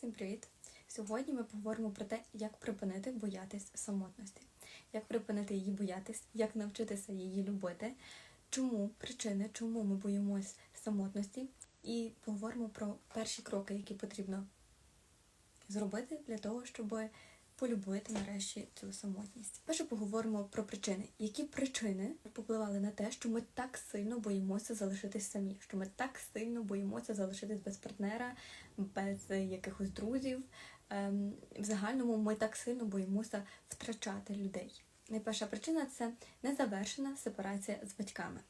Всім привіт! Сьогодні ми поговоримо про те, як припинити боятись самотності, як припинити її боятись, як навчитися її любити, чому причини, чому ми боїмось самотності, і поговоримо про перші кроки, які потрібно зробити для того, щоб полюбити нарешті цю самотність. Перше поговоримо про причини. Які причини попливали на те, що ми так сильно боїмося залишитись самі, що ми так сильно боїмося залишитись без партнера, без якихось друзів. Ем, В загальному ми так сильно боїмося втрачати людей. Найперша причина це незавершена сепарація з батьками.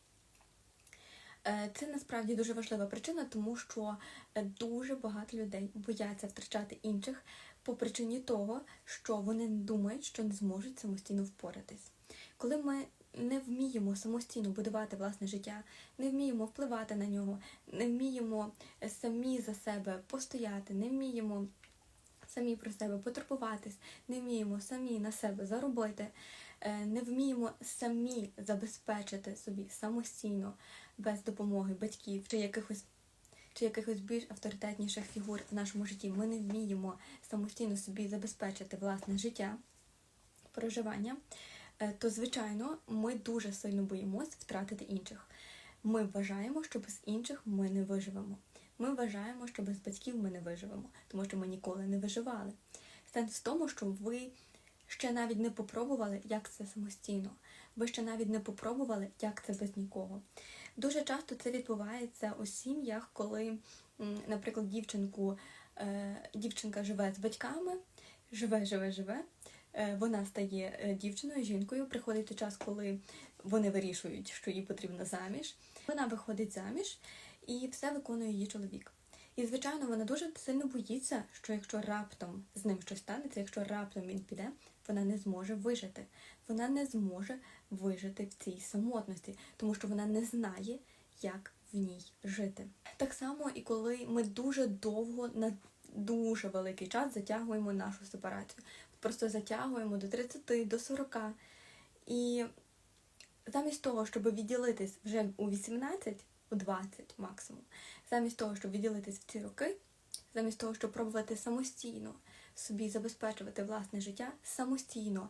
Е, Це насправді дуже важлива причина, тому що е, дуже багато людей бояться втрачати інших по причині того, що вони думають, що не зможуть самостійно впоратись. Коли ми не вміємо самостійно будувати власне життя, не вміємо впливати на нього, не вміємо самі за себе постояти, не вміємо самі про себе потурбуватись, не вміємо самі на себе заробити, е, не вміємо самі забезпечити собі самостійно без допомоги батьків чи якихось чи якихось більш авторитетніших фігур в нашому житті. Ми не вміємо самостійно собі забезпечити власне життя, проживання, е, то звичайно ми дуже сильно боїмось втратити інших. Ми вважаємо, що без інших ми не виживемо. Ми вважаємо, що без батьків ми не виживемо, тому що ми ніколи не виживали. Сенс в тому, що ви ще навіть не попробували, як це самостійно. Ви ще навіть не попробували, як це без нікого. Дуже часто це відбувається у сім'ях, коли, наприклад, дівчинку, е, дівчинка живе з батьками, живе, живе, живе. е, Вона стає е, дівчиною, жінкою. Приходить час, коли вони вирішують, що їй потрібно заміж. Вона виходить заміж і все виконує її чоловік. І, звичайно, вона дуже сильно боїться, що якщо раптом з ним щось станеться, якщо раптом він піде, вона не зможе вижити. Вона не зможе вижити в цій самотності, тому що вона не знає, як в ній жити. Так само і коли ми дуже довго на дуже великий час затягуємо нашу сепарацію. Просто затягуємо до 30, до 40. І замість того, щоб відділитись вже у 18, у 20 максимум, замість того, щоб відділитись в ці роки, замість того, щоб пробувати самостійно собі забезпечувати власне життя, самостійно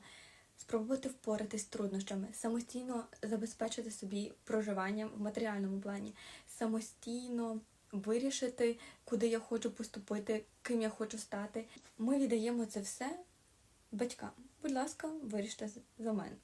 спробувати впоратись з труднощами, самостійно забезпечити собі проживання в матеріальному плані, самостійно вирішити, куди я хочу поступити, ким я хочу стати. Ми віддаємо це все батькам. Будь ласка, виріште за мене.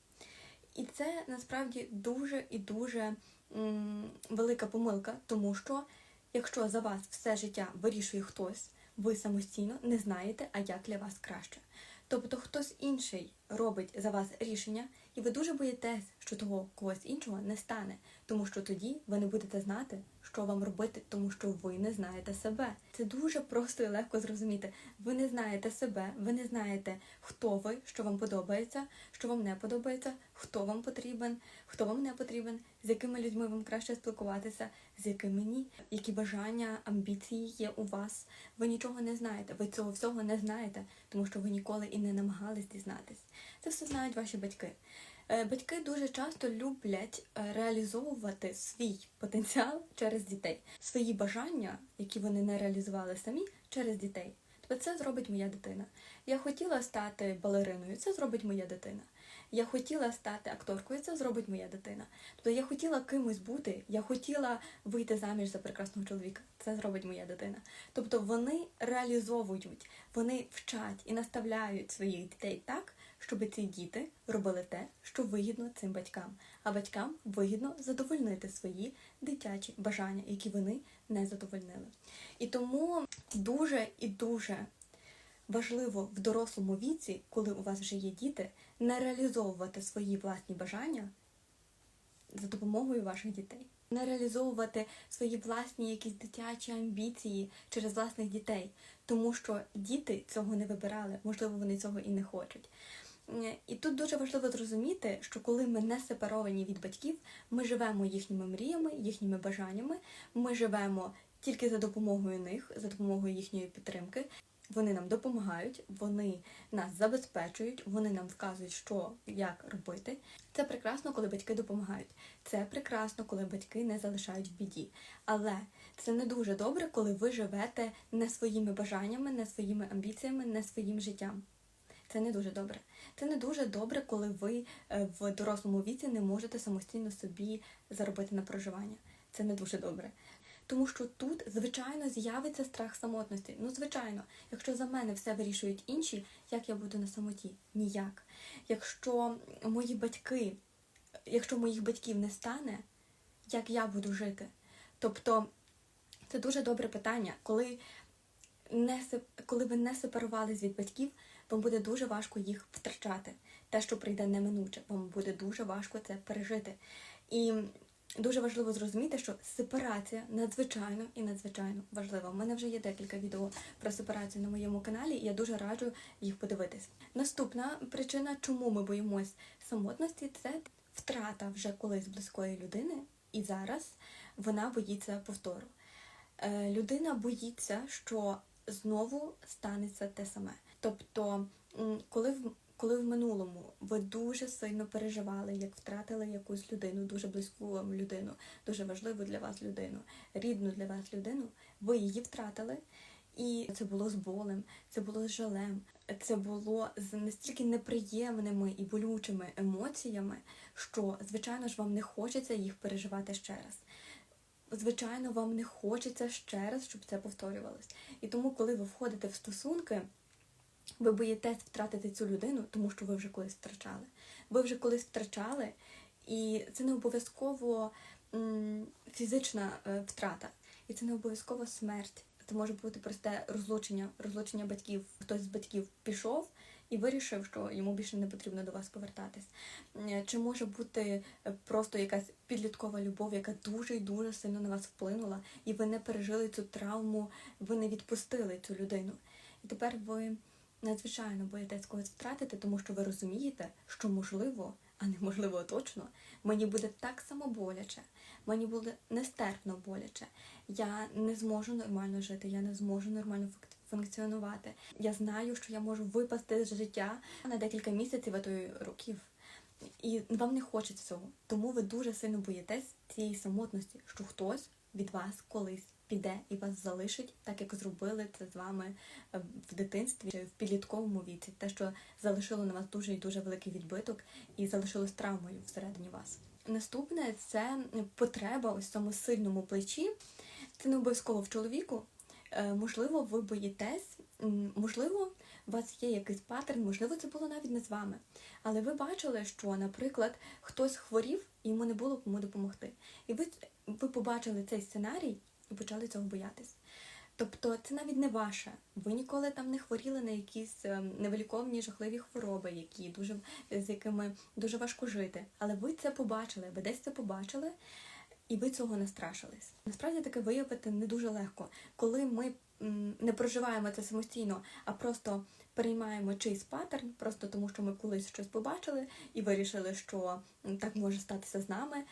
І це насправді дуже і дуже м, велика помилка, тому що якщо за вас все життя вирішує хтось, ви самостійно не знаєте, а як для вас краще. Тобто хтось інший робить за вас рішення, і ви дуже боїтесь, що того когось іншого не стане, тому що тоді ви не будете знати, що вам робити, тому що ви не знаєте себе. Це дуже просто і легко зрозуміти. Ви не знаєте себе, ви не знаєте, хто ви, що вам подобається, що вам не подобається, хто вам потрібен, хто вам не потрібен, з якими людьми вам краще спілкуватися, з якими ні, які бажання, амбіції є у вас. Ви нічого не знаєте, ви цього всього не знаєте, тому що ви ніколи і не намагались дізнатись. Це все знають ваші батьки. Е, Батьки дуже часто люблять е, реалізовувати свій потенціал через дітей, свої бажання, які вони не реалізували самі, через дітей. Тобто це зробить моя дитина. Я хотіла стати балериною, це зробить моя дитина. Я хотіла стати акторкою, це зробить моя дитина. Тобто я хотіла кимось бути, я хотіла вийти заміж за прекрасного чоловіка, це зробить моя дитина. Тобто вони реалізовують, вони вчать і наставляють своїх дітей так, щоб ці діти робили те, що вигідно цим батькам, а батькам вигідно задовольнити свої дитячі бажання, які вони не задовольнили. І тому дуже і дуже важливо в дорослому віці, коли у вас вже є діти, не реалізовувати свої власні бажання за допомогою ваших дітей. Не реалізовувати свої власні якісь дитячі амбіції через власних дітей, тому що діти цього не вибирали, можливо, вони цього і не хочуть. І тут дуже важливо зрозуміти, що коли ми не сепаровані від батьків, ми живемо їхніми мріями, їхніми бажаннями, ми живемо тільки за допомогою них, за допомогою їхньої підтримки. Вони нам допомагають, вони нас забезпечують, вони нам вказують, що як робити. Це прекрасно, коли батьки допомагають. Це прекрасно, коли батьки не залишають в біді. Але Це не дуже добре, коли ви живете не своїми бажаннями, не своїми амбіціями, не своїм життям. Це не дуже добре. Це не дуже добре, коли ви е, в дорослому віці не можете самостійно собі заробити на проживання. Це не дуже добре. Тому що тут, звичайно, з'явиться страх самотності. Ну, звичайно, якщо за мене все вирішують інші, як я буду на самоті? Ніяк. Якщо мої батьки, якщо моїх батьків не стане, як я буду жити? Тобто, це дуже добре питання. Коли, не, коли ви не сепарувались від батьків, вам буде дуже важко їх втрачати. Те, що прийде неминуче, вам буде дуже важко це пережити. І дуже важливо зрозуміти, що сепарація надзвичайно і надзвичайно важлива. У мене вже є декілька відео про сепарацію на моєму каналі, і я дуже раджу їх подивитись. Наступна причина, чому ми боїмось самотності, це втрата вже колись близької людини, і зараз вона боїться повтору. Е, людина боїться, що знову станеться те саме. Тобто, коли коли в минулому ви дуже сильно переживали, як втратили якусь людину, дуже близьку вам людину, дуже важливу для вас людину, рідну для вас людину, ви її втратили, і це було з болем, це було з жалем, це було з настільки неприємними і болючими емоціями, що, звичайно ж, вам не хочеться їх переживати ще раз звичайно, вам не хочеться ще раз, щоб це повторювалось. І тому, коли ви входите в стосунки, ви боїтесь втратити цю людину, тому що ви вже колись втрачали. Ви вже колись втрачали, і це не обов'язково фізична е, втрата, і це не обов'язково смерть. Це може бути просте розлучення, розлучення батьків. Хтось з батьків пішов і вирішив, що йому більше не потрібно до вас повертатись. Е, Чи може бути е, просто якась підліткова любов, яка дуже і дуже сильно на вас вплинула, і ви не пережили цю травму, ви не відпустили цю людину. І тепер ви надзвичайно боїтесь когось втратити, тому що ви розумієте, що можливо, а неможливо точно, мені буде так само боляче, мені буде нестерпно боляче. Я не зможу нормально жити, я не зможу нормально функ- функціонувати. Я знаю, що я можу випасти з життя на декілька місяців, а то й років. І вам не хочеться цього. Тому ви дуже сильно боїтесь цієї самотності, що хтось від вас колись піде і вас залишить, так як зробили це з вами е, в дитинстві чи в підлітковому віці. Те, що залишило на вас дуже і дуже великий відбиток і залишилось травмою всередині вас. Наступне це потреба ось цьому сильному плечі. Це не обов'язково в чоловіку. Е, Можливо, ви боїтесь, можливо, у вас є якийсь паттерн, можливо, це було навіть не з вами. Але ви бачили, що, наприклад, хтось хворів і йому не було кому допомогти. І ви, ви побачили цей сценарій і почали цього боятись. Тобто це навіть не ваше. Ви ніколи там не хворіли на якісь ем, невиліковні жахливі хвороби, які дуже з якими дуже важко жити. Але ви це побачили, ви десь це побачили, і ви цього не страшились. Насправді таке виявити не дуже легко, коли ми не проживаємо це самостійно, а просто переймаємо чийсь паттерн, просто тому що ми колись щось побачили і вирішили, що так може статися з нами.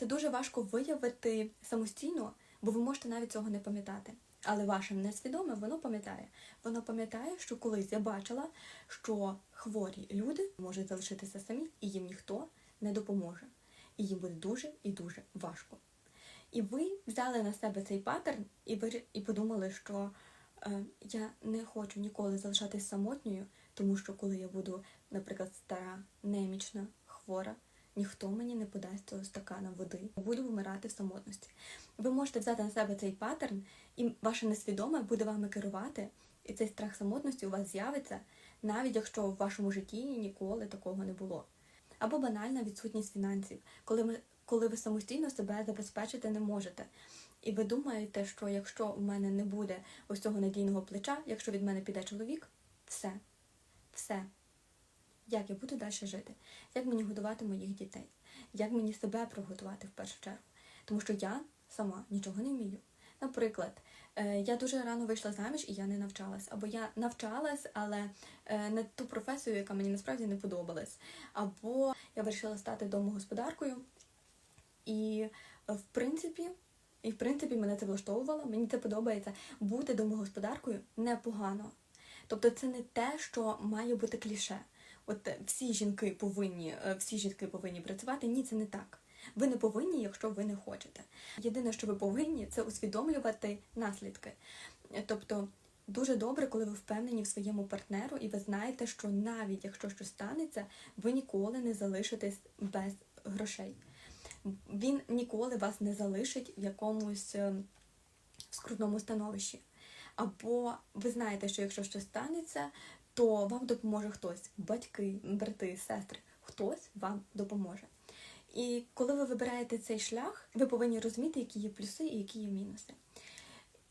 Це дуже важко виявити самостійно, бо ви можете навіть цього не пам'ятати. Але ваше несвідоме воно пам'ятає. Воно пам'ятає, що колись я бачила, що хворі люди можуть залишитися самі, і їм ніхто не допоможе. І їм буде дуже і дуже важко. І ви взяли на себе цей паттерн і ви і подумали, що е, я не хочу ніколи залишатись самотньою, тому що коли я буду, наприклад, стара, немічна, хвора, ніхто мені не подасть цього стакана води. Буду вмирати в самотності. Ви можете взяти на себе цей паттерн, і ваше несвідоме буде вами керувати, і цей страх самотності у вас з'явиться, навіть якщо в вашому житті ніколи такого не було. Або банальна відсутність фінансів, коли ми коли ви самостійно себе забезпечити не можете. І ви думаєте, що якщо у мене не буде ось цього надійного плеча, якщо від мене піде чоловік, все, все. Як я буду далі жити? Як мені годувати моїх дітей? Як мені себе приготувати в першу чергу? Тому що я сама нічого не вмію. Наприклад, е, я дуже рано вийшла заміж і я не навчалась. Або я навчалась, але е, не ту професію, яка мені насправді не подобалась. Або я вирішила стати домогосподаркою. І е, в принципі, і в принципі мене це влаштовувало, мені це подобається. Бути домогосподаркою непогано. Тобто це не те, що має бути кліше. От е, всі жінки повинні, е, всі жінки повинні працювати. Ні, це не так. Ви не повинні, якщо ви не хочете. Єдине, що ви повинні, це усвідомлювати наслідки. Тобто дуже добре, коли ви впевнені в своєму партнеру, і ви знаєте, що навіть якщо щось станеться, ви ніколи не залишитесь без грошей. Він ніколи вас не залишить в якомусь е, скрутному становищі. Або ви знаєте, що якщо щось станеться, то вам допоможе хтось, батьки, брати, сестри, хтось вам допоможе. І коли ви вибираєте цей шлях, ви повинні розуміти, які є плюси і які є мінуси.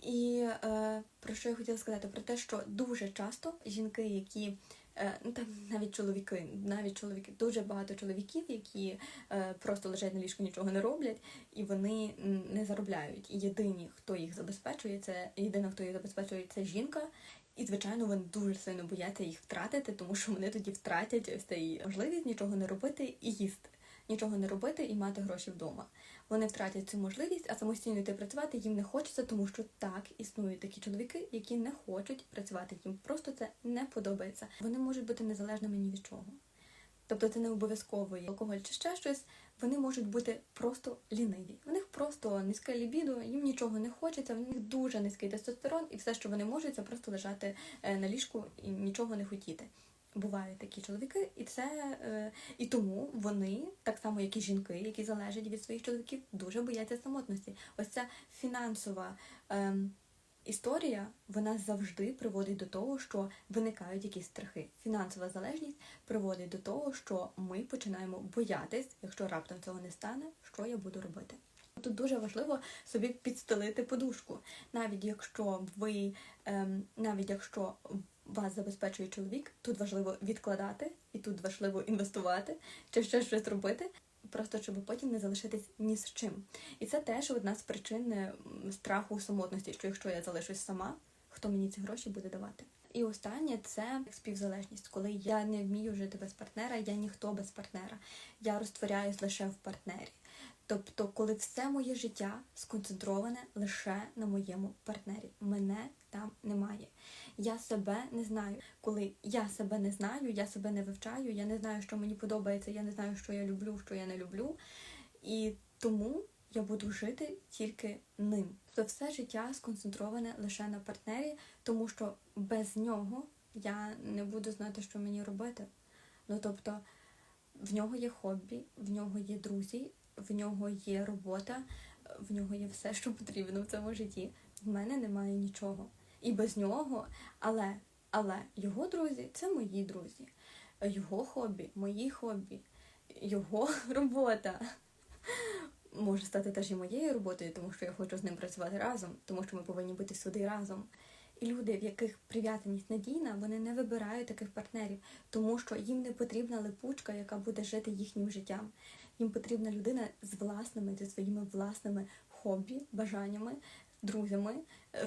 І е, про що я хотіла сказати? Про те, що дуже часто жінки, які е, ну там навіть чоловіки, навіть чоловіки, дуже багато чоловіків, які е, просто лежать на ліжку, нічого не роблять, і вони не заробляють. І єдині, хто їх забезпечує, це єдина, хто їх забезпечує, це жінка. І, звичайно, вони дуже сильно бояться їх втратити, тому що вони тоді втратять ось цей можливість нічого не робити і їсти, нічого не робити і мати гроші вдома. Вони втратять цю можливість, а самостійно йти працювати їм не хочеться, тому що так існують такі чоловіки, які не хочуть працювати. Їм просто це не подобається. Вони можуть бути незалежними ні від чого. Тобто це не обов'язково є алкоголь чи ще щось. Вони можуть бути просто ліниві. У них просто низьке лібідо, їм нічого не хочеться, в них дуже низький тестостерон, і все, що вони можуть, це просто лежати е, на ліжку і нічого не хотіти. Бувають такі чоловіки, і це е, і тому вони, так само як і жінки, які залежать від своїх чоловіків, дуже бояться самотності. Ось ця фінансова. Історія вона завжди приводить до того, що виникають якісь страхи. Фінансова залежність приводить до того, що ми починаємо боятись, якщо раптом цього не стане, що я буду робити. Тут дуже важливо собі підстелити подушку, навіть якщо ви, ем, навіть якщо вас забезпечує чоловік, тут важливо відкладати і тут важливо інвестувати чи ще щось робити просто щоб потім не залишитись ні з чим. І це теж одна з причин е, страху самотності, що якщо я залишусь сама, хто мені ці гроші буде давати. І останнє це співзалежність, коли я не вмію жити без партнера, я ніхто без партнера. Я розтворяюсь лише в партнері. Тобто, коли все моє життя сконцентроване лише на моєму партнері, мене там немає. Я себе не знаю. Коли я себе не знаю, я себе не вивчаю, я не знаю, що мені подобається, я не знаю, що я люблю, що я не люблю. І тому я буду жити тільки ним. Тобто все життя сконцентроване лише на партнері, тому що без нього я не буду знати, що мені робити. Ну тобто в нього є хобі, в нього є друзі, в нього є робота, в нього є все, що потрібно в цьому житті. В мене немає нічого. І без нього, але але його друзі це мої друзі, його хобі, мої хобі, його робота може стати теж і моєю роботою, тому що я хочу з ним працювати разом, тому що ми повинні бути сюди разом. І люди, в яких прив'язаність надійна, вони не вибирають таких партнерів, тому що їм не потрібна липучка, яка буде жити їхнім життям. Їм потрібна людина з власними, зі своїми власними хобі, бажаннями, друзями,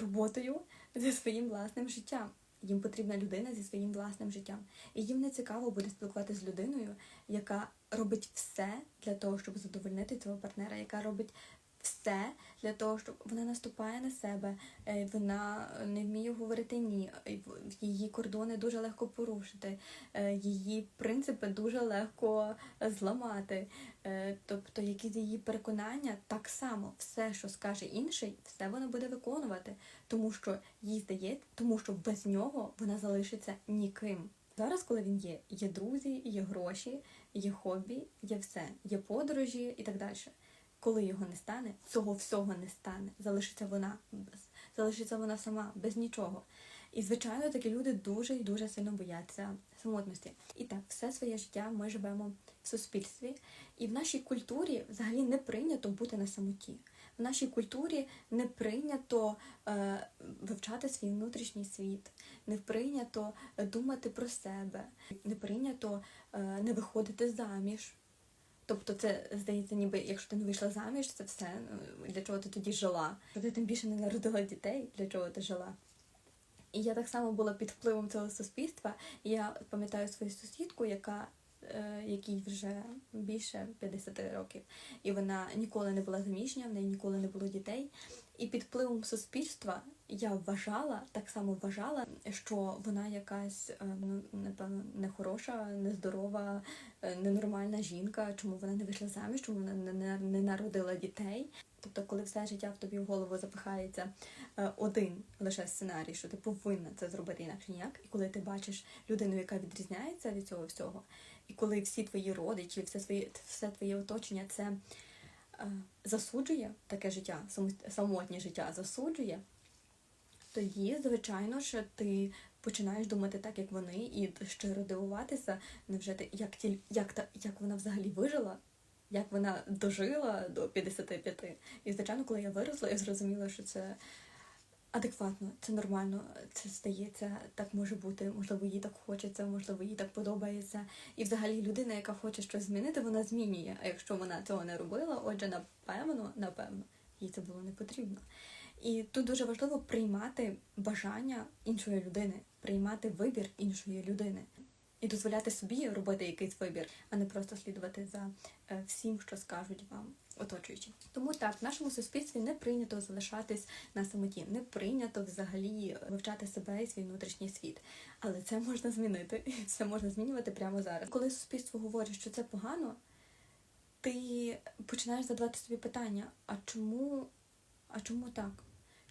роботою, зі своїм власним життям. Їм потрібна людина зі своїм власним життям. І їм не цікаво буде спілкуватися з людиною, яка робить все для того, щоб задовольнити цього партнера, яка робить все для того, щоб вона наступає на себе, е, вона не вміє говорити ні, її кордони дуже легко порушити, е, її принципи дуже легко зламати. Е, тобто, якісь її переконання так само, все, що скаже інший, все вона буде виконувати, тому що їй здається, тому що без нього вона залишиться ніким. Зараз, коли він є, є друзі, є гроші, є хобі, є все, є подорожі і так далі коли його не стане, цього всього не стане. Залишиться вона без, залишиться вона сама, без нічого. І, звичайно, такі люди дуже і дуже сильно бояться самотності. І так, все своє життя ми живемо в суспільстві, і в нашій культурі взагалі не прийнято бути на самоті. В нашій культурі не прийнято е, вивчати свій внутрішній світ, не прийнято думати про себе, не прийнято е, не виходити заміж. Тобто це здається, ніби якщо ти не вийшла заміж, це все ну, для чого ти тоді жила. Ти тим більше не народила дітей, для чого ти жила. І я так само була під впливом цього суспільства. Я пам'ятаю свою сусідку, яка е, якій вже більше 50 років, і вона ніколи не була заміжня, в неї ніколи не було дітей. І під впливом суспільства я вважала, так само вважала, що вона якась е, ну напевно нехороша, нездорова, е, ненормальна жінка, чому вона не вийшла заміж, чому вона не, не, народила дітей. Тобто, коли все життя в тобі в голову запихається е, один лише сценарій, що ти повинна це зробити інакше ніяк, і коли ти бачиш людину, яка відрізняється від цього всього, і коли всі твої родичі, все своє все твоє оточення це засуджує таке життя, самотнє життя засуджує, тоді, звичайно ж, ти починаєш думати так, як вони, і щиро дивуватися, невже ти як тіль, як та як вона взагалі вижила, як вона дожила до 55. І звичайно, коли я виросла, я зрозуміла, що це адекватно, це нормально, це стається, так може бути, можливо, їй так хочеться, можливо, їй так подобається. І взагалі людина, яка хоче щось змінити, вона змінює. А якщо вона цього не робила, отже, напевно, напевно, їй це було не потрібно. І тут дуже важливо приймати бажання іншої людини, приймати вибір іншої людини і дозволяти собі робити якийсь вибір, а не просто слідувати за е, всім, що скажуть вам оточуючі. Тому так, в нашому суспільстві не прийнято залишатись на самоті, не прийнято взагалі вивчати себе і свій внутрішній світ. Але це можна змінити, це можна змінювати прямо зараз. Коли суспільство говорить, що це погано, ти починаєш задавати собі питання: а чому, а чому так?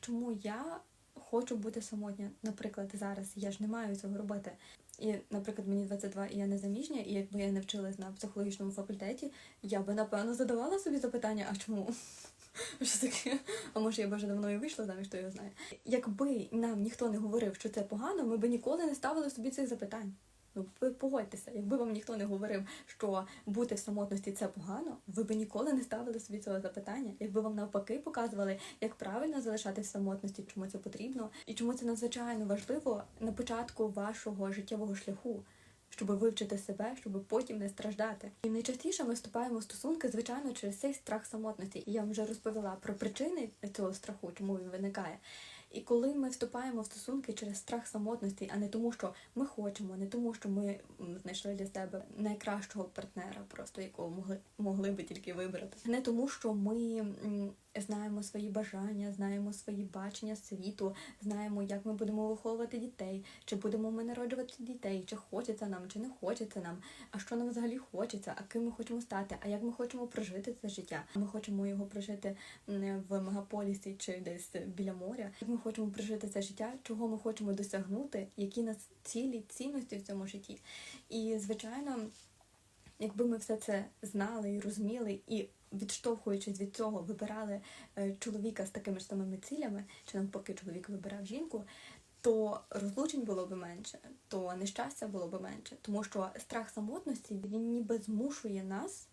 Чому я хочу бути самотня? Наприклад, зараз я ж не маю цього робити. І, наприклад, мені 22 і я не заміжня, і якби я не вчилась на психологічному факультеті, я би напевно задавала собі запитання, а чому? Що таке? А може я б вже давно і вийшла заміж, хто його знає. Якби нам ніхто не говорив, що це погано, ми б ніколи не ставили собі цих запитань. Ну, ви погодьтеся, якби вам ніхто не говорив, що бути в самотності це погано, ви б ніколи не ставили собі цього запитання. Якби вам навпаки показували, як правильно залишатись в самотності, чому це потрібно, і чому це надзвичайно важливо на початку вашого життєвого шляху, щоб вивчити себе, щоб потім не страждати. І найчастіше ми вступаємо в стосунки, звичайно, через цей страх самотності. І я вам вже розповіла про причини цього страху, чому він виникає. І коли ми вступаємо в стосунки через страх самотності, а не тому, що ми хочемо, не тому, що ми знайшли для себе найкращого партнера, просто якого могли могли би тільки вибрати, не тому, що ми знаємо свої бажання, знаємо свої бачення світу, знаємо, як ми будемо виховувати дітей, чи будемо ми народжувати дітей, чи хочеться нам, чи не хочеться нам, а що нам взагалі хочеться, а ким ми хочемо стати, а як ми хочемо прожити це життя. Ми хочемо його прожити м, в мегаполісі чи десь біля моря. Як ми хочемо прожити це життя, чого ми хочемо досягнути, які нас цілі, цінності в цьому житті. І звичайно, якби ми все це знали і розуміли, і відштовхуючись від цього, вибирали е, чоловіка з такими ж самими цілями, чи навпаки чоловік вибирав жінку, то розлучень було б менше, то нещастя було б менше, тому що страх самотності він ніби змушує нас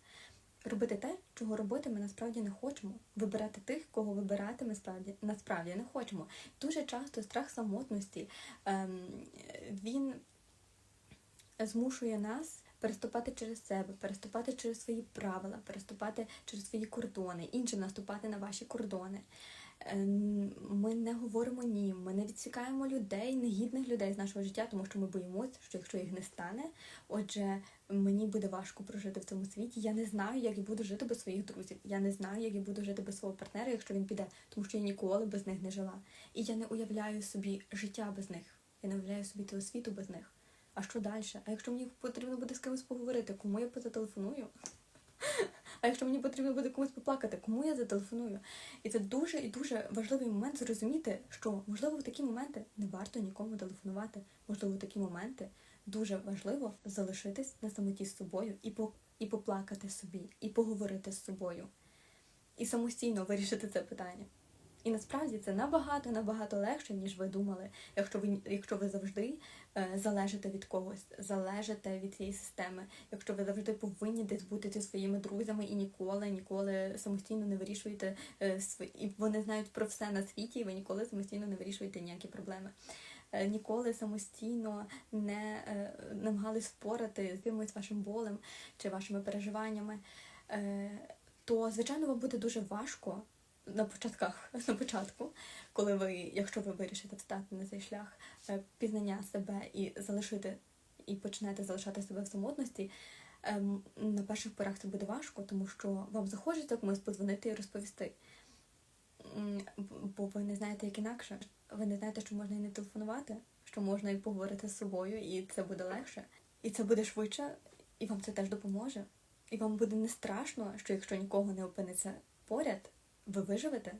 робити те, чого робити ми насправді не хочемо. Вибирати тих, кого вибирати ми справді насправді не хочемо. Дуже часто страх самотності ем, він змушує нас переступати через себе, переступати через свої правила, переступати через свої кордони, іншим наступати на ваші кордони. Ем, Ми не говоримо ні, ми не відсікаємо людей, негідних людей з нашого життя, тому що ми боїмося, що якщо їх не стане, отже, мені буде важко прожити в цьому світі. Я не знаю, як я буду жити без своїх друзів. Я не знаю, як я буду жити без свого партнера, якщо він піде, тому що я ніколи без них не жила. І я не уявляю собі життя без них. Я не уявляю собі того світу без них. А що далі? А якщо мені потрібно буде з кимось поговорити, кому я позателефоную? А якщо мені потрібно буде комусь поплакати, кому я зателефоную? І це дуже і дуже важливий момент зрозуміти, що можливо в такі моменти не варто нікому телефонувати. Можливо, в такі моменти дуже важливо залишитись на самоті з собою і по і поплакати собі, і поговорити з собою, і самостійно вирішити це питання. І насправді це набагато набагато легше, ніж ви думали, якщо ви якщо ви завжди е, залежите від когось, залежите від цієї системи, якщо ви завжди повинні десь бути зі своїми друзями і ніколи, ніколи самостійно не вирішуєте е, свої, і вони знають про все на світі, і ви ніколи самостійно не вирішуєте ніякі проблеми. Е, ніколи самостійно не е, намагались спорити з якимось вашим болем чи вашими переживаннями, е, то звичайно вам буде дуже важко на початках, на початку, коли ви, якщо ви вирішите встати на цей шлях е, пізнання себе і залишити, і почнете залишати себе в самотності, ем, на перших порах це буде важко, тому що вам захочеться комусь подзвонити і розповісти. Бо ви не знаєте, як інакше. Ви не знаєте, що можна і не телефонувати, що можна і поговорити з собою, і це буде легше. І це буде швидше, і вам це теж допоможе. І вам буде не страшно, що якщо нікого не опиниться поряд, ви виживете,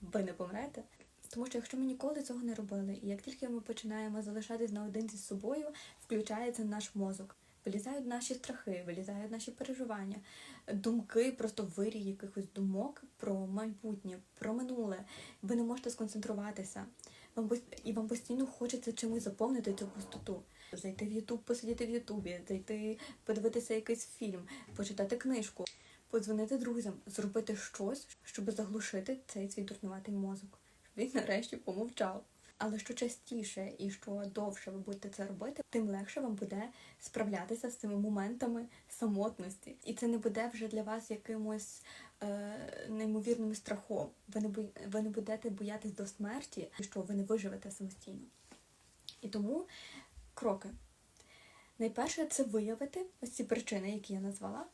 ви не помрете. Тому що якщо ми ніколи цього не робили, і як тільки ми починаємо залишатись наодинці з собою, включається наш мозок. Вилізають наші страхи, вилізають наші переживання, думки, просто вирій якихось думок про майбутнє, про минуле. Ви не можете сконцентруватися. Вам і вам постійно хочеться чимось заповнити цю пустоту. Зайти в Ютуб, посидіти в Ютубі, зайти, подивитися якийсь фільм, почитати книжку, подзвонити друзям, зробити щось, щоб заглушити цей свій дурнуватий мозок. Щоб він нарешті помовчав. Але що частіше і що довше ви будете це робити, тим легше вам буде справлятися з цими моментами самотності. І це не буде вже для вас якимось е, неймовірним страхом. Ви не ви не будете боятись до смерті, що ви не виживете самостійно. І тому кроки. Найперше це виявити ось ці причини, які я назвала.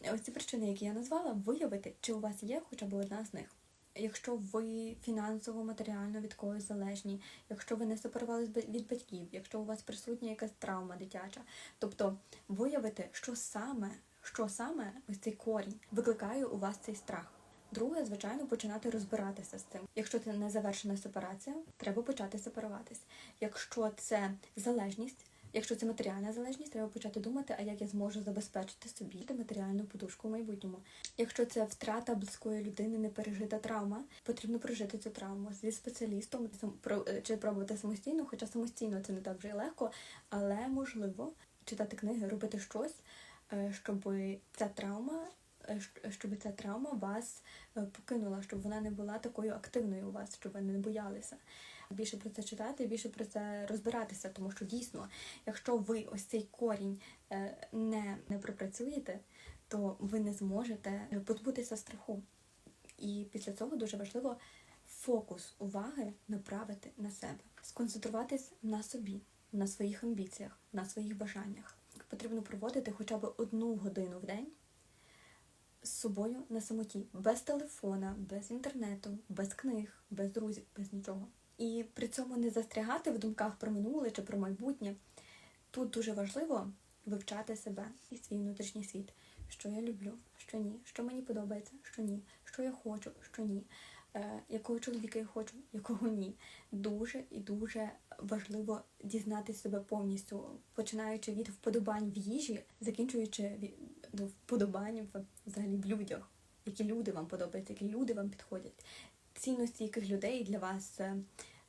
Ось ці причини, які я назвала, виявити, чи у вас є хоча б одна з них. Якщо ви фінансово, матеріально від когось залежні, якщо ви не сепарувались від батьків, якщо у вас присутня якась травма дитяча, тобто виявити, що саме, що саме ось цей корінь викликає у вас цей страх. Друге, звичайно, починати розбиратися з цим. Якщо це не завершена сепарація, треба почати сепаруватись. Якщо це залежність, якщо це матеріальна залежність, треба почати думати, а як я зможу забезпечити собі матеріальну подушку в майбутньому. Якщо це втрата близької людини, не пережита травма, потрібно прожити цю травму зі спеціалістом е, чи пробувати самостійно, хоча самостійно це не так вже й легко, але можливо читати книги, робити щось, е, щоб ця травма. Е, Щоб ця травма вас е, покинула, щоб вона не була такою активною у вас, щоб ви не боялися. Більше про це читати, більше про це розбиратися, тому що дійсно, якщо ви ось цей корінь е, не, не пропрацюєте, то ви не зможете е, позбутися страху. І після цього дуже важливо фокус уваги направити на себе, сконцентруватись на собі, на своїх амбіціях, на своїх бажаннях. Потрібно проводити хоча б одну годину в день з собою на самоті, без телефона, без інтернету, без книг, без друзів, без нічого. І при цьому не застрягати в думках про минуле чи про майбутнє. Тут дуже важливо вивчати себе і свій внутрішній світ. Що я люблю, що ні, що мені подобається, що ні, що я хочу, що ні, е, якого чоловіка я хочу, якого ні. Дуже і дуже важливо дізнатися себе повністю, починаючи від вподобань в їжі, закінчуючи від до вподобань взагалі в людях, які люди вам подобаються, які люди вам підходять, цінності яких людей для вас е,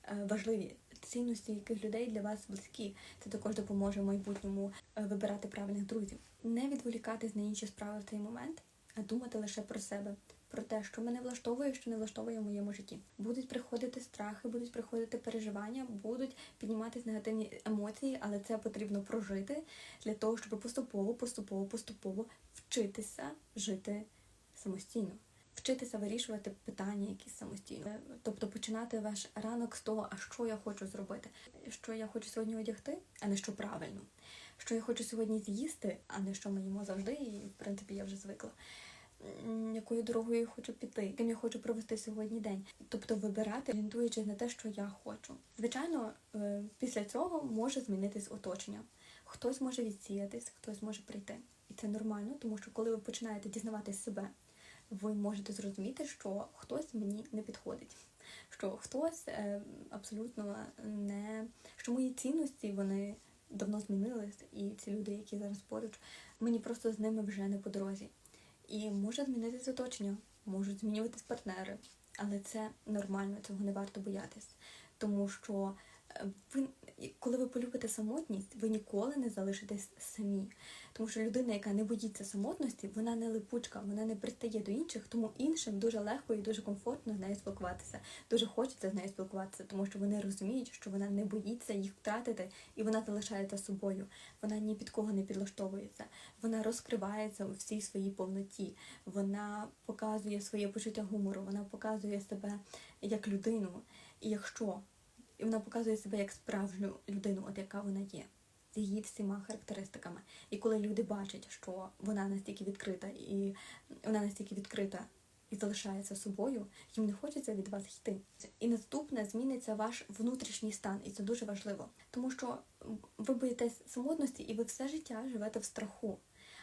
е, важливі. Цінності яких людей для вас близькі, це також допоможе в майбутньому е, вибирати правильних друзів. Не відволікатись на інші справи в цей момент, а думати лише про себе, про те, що мене влаштовує, що не влаштовує в моєму житті. Будуть приходити страхи, будуть приходити переживання, будуть підніматись негативні емоції, але це потрібно прожити для того, щоб поступово, поступово, поступово вчитися жити самостійно. Вчитися вирішувати питання якісь самостійно, тобто починати ваш ранок з того, а що я хочу зробити, що я хочу сьогодні одягти, а не що правильно, що я хочу сьогодні з'їсти, а не що ми їмо завжди, і в принципі я вже звикла. Якою дорогою я хочу піти, ким я хочу провести сьогодні день, тобто вибирати, орієнтуючись на те, що я хочу. Звичайно, е, після цього може змінитись оточення. Хтось може відсіятись, хтось може прийти, і це нормально, тому що коли ви починаєте дізнаватись себе, ви можете зрозуміти, що хтось мені не підходить, що хтось е, абсолютно не що мої цінності вони давно змінились, і ці люди, які зараз поруч, мені просто з ними вже не по дорозі. І може змінитися оточення, можуть змінюватись партнери, але це нормально, цього не варто боятись, тому що ви, коли ви полюбите самотність, ви ніколи не залишитесь самі. Тому що людина, яка не боїться самотності, вона не липучка, вона не пристає до інших, тому іншим дуже легко і дуже комфортно з нею спілкуватися. Дуже хочеться з нею спілкуватися, тому що вони розуміють, що вона не боїться їх втратити, і вона залишається собою. Вона ні під кого не підлаштовується. Вона розкривається у всій своїй повноті. Вона показує своє почуття гумору, вона показує себе як людину. І якщо і вона показує себе як справжню людину, от яка вона є з її всіма характеристиками. І коли люди бачать, що вона настільки відкрита і вона настільки відкрита і залишається собою, їм не хочеться від вас йти. І наступне зміниться ваш внутрішній стан, і це дуже важливо, тому що ви боїтесь самотності, і ви все життя живете в страху.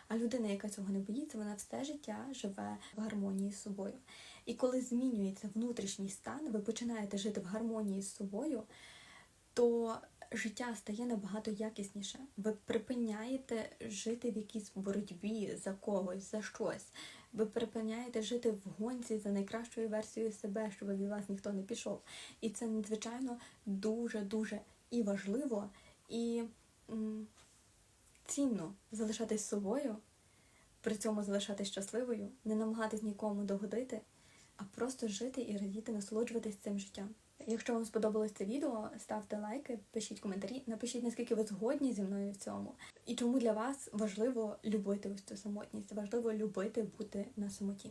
А людина, яка цього не боїться, вона все життя живе в гармонії з собою. І коли змінюється внутрішній стан, ви починаєте жити в гармонії з собою, то життя стає набагато якісніше. Ви припиняєте жити в якійсь боротьбі за когось, за щось. Ви припиняєте жити в гонці за найкращою версією себе, щоб від вас ніхто не пішов. І це надзвичайно дуже дуже і важливо, і цінно залишатись собою, при цьому залишатись щасливою, не намагатись нікому догодити, а просто жити і радіти, насолоджуватись цим життям. Якщо вам сподобалось це відео, ставте лайки, пишіть коментарі, напишіть, наскільки ви згодні зі мною в цьому. І чому для вас важливо любити ось цю самотність, важливо любити бути на самоті.